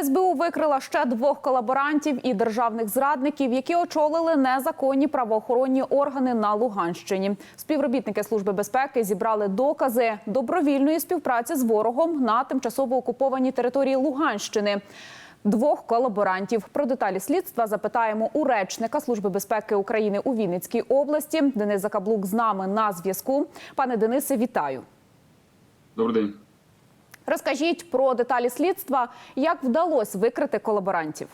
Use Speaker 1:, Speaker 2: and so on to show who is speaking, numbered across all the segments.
Speaker 1: СБУ викрила ще двох колаборантів і державних зрадників, які очолили незаконні правоохоронні органи на Луганщині. Співробітники служби безпеки зібрали докази добровільної співпраці з ворогом на тимчасово окупованій території Луганщини. Двох колаборантів про деталі слідства запитаємо у речника служби безпеки України у Вінницькій області. Денис Закаблук з нами на зв'язку. Пане Денисе, вітаю.
Speaker 2: Добрий день.
Speaker 1: Розкажіть про деталі слідства, як вдалося викрити колаборантів.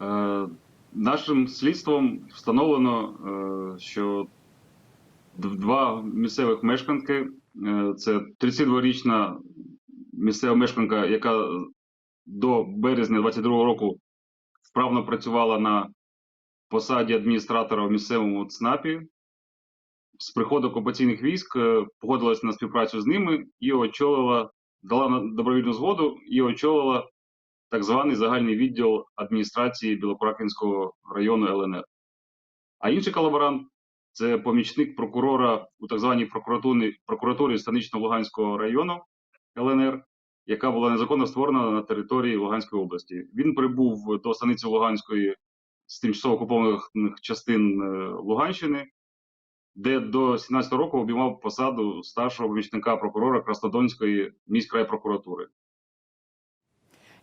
Speaker 2: Е, нашим слідством встановлено, е, що два місцевих мешканки е, це 32-річна місцева мешканка, яка до березня 22-го року вправно працювала на посаді адміністратора в місцевому ЦНАПі. З приходу окупаційних військ е, погодилась на співпрацю з ними і очолила, дала добровільну згоду і очолила так званий загальний відділ адміністрації Білокуракинського району ЛНР. А інший колаборант це помічник прокурора у так званій прокуратурі, прокуратурі Станично-Луганського району ЛНР, яка була незаконно створена на території Луганської області. Він прибув до станиці Луганської з тимчасово окупованих частин е, Луганщини, де до 17 року обіймав посаду старшого помічника прокурора Краснодонської міської прокуратури.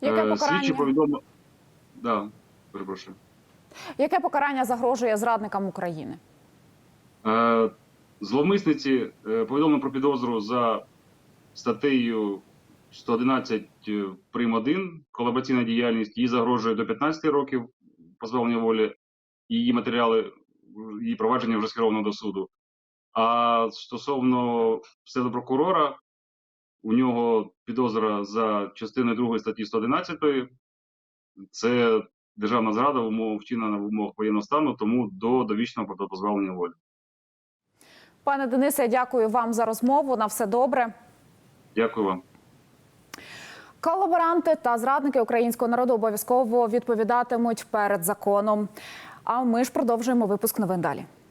Speaker 1: Яке
Speaker 2: Е, Слідчі повідомили. Да, перепрошую.
Speaker 1: яке покарання загрожує зрадникам України?
Speaker 2: Е, Зловмисниці е, повідомлено про підозру за статтею 111 е, прим. 1 колабораційна діяльність. Їй загрожує до 15 років позбавлення волі. Її матеріали, її провадження вже скеровано до суду. А стосовно псевдопрокурора, у нього підозра за частиною 2 статті 111. Це державна зрада в умовах вчинена в умовах воєнного стану, тому до довічного позбавлення волі.
Speaker 1: Пане Денисе, дякую вам за розмову. На все добре.
Speaker 2: Дякую вам.
Speaker 1: Колаборанти та зрадники українського народу обов'язково відповідатимуть перед законом. А ми ж продовжуємо випуск новин далі.